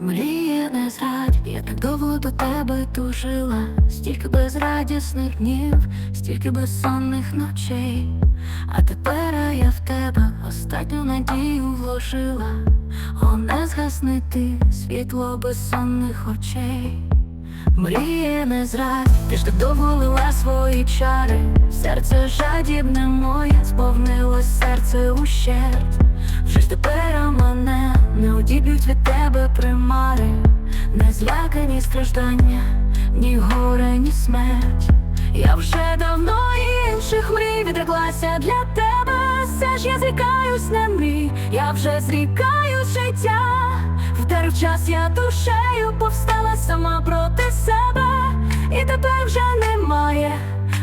Мріє не зрадь, я так довго до тебе тужила, стільки безрадісних днів, стільки безсонних ночей. А тепер я в тебе останню надію вложила, О, не згасни ти світло безсонних очей. Мріє не зрадь, ти ж так довго лила свої чари, серце жадібне моє, сповнилось серце ущерть. Вже ж тепер мене не одіб'ють від тебе примари, не злякані страждання, ні горе, ні смерть. Я вже давно інших мрій відреклася для тебе. Все ж я зрікаюсь на мрій, я вже зрікаюсь життя. Вдарив час, я душею повстала сама проти себе, і тепер вже немає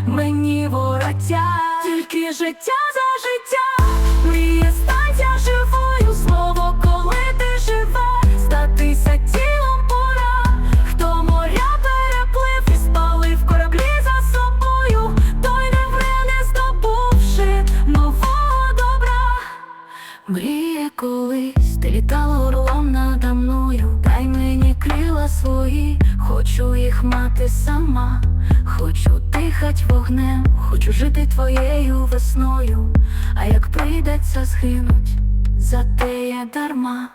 мені вороття, тільки життя за життя, мріє стаття живою, Мріє колись, ти літала орлом надо мною, дай мені крила свої, хочу їх мати сама, хочу дихать вогнем, хочу жити твоєю весною, а як прийдеться згинуть, за те є дарма.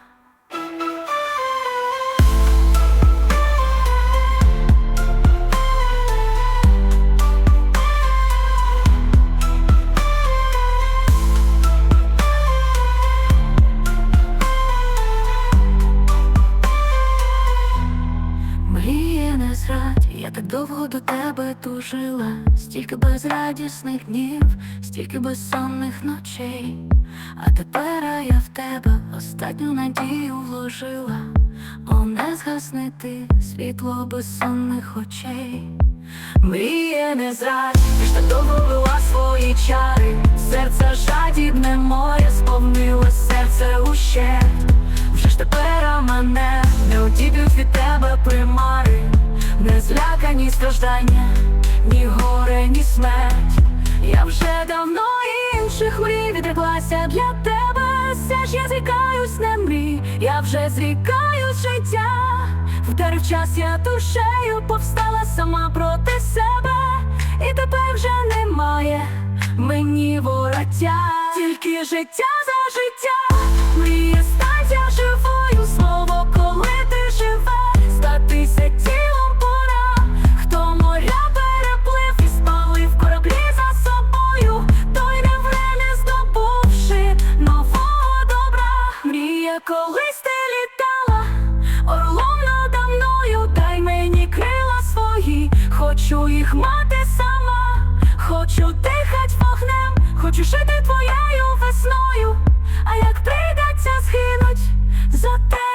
Мріє не зрадь, я так довго до тебе тужила, стільки безрадісних днів, стільки безсонних ночей. А тепер я в тебе останню надію вложила, О, не згасни ти світло безсонних очей. Мріє не зрадь, ти ж так довго вела свої чари, серце жадібне моє, злякані страждання, ні горе, ні смерть. Я вже давно інших мрій відреклася для тебе. Все ж я зрікаюсь на мрій, я вже зрікаюсь життя. Вдарив час, я душею повстала сама проти себе, і тепер вже немає мені вороття, тільки життя за життя, мріє хочу їх мати сама, хочу дихать вогнем, хочу жити твоєю весною, а як прийдеться згинуть за те.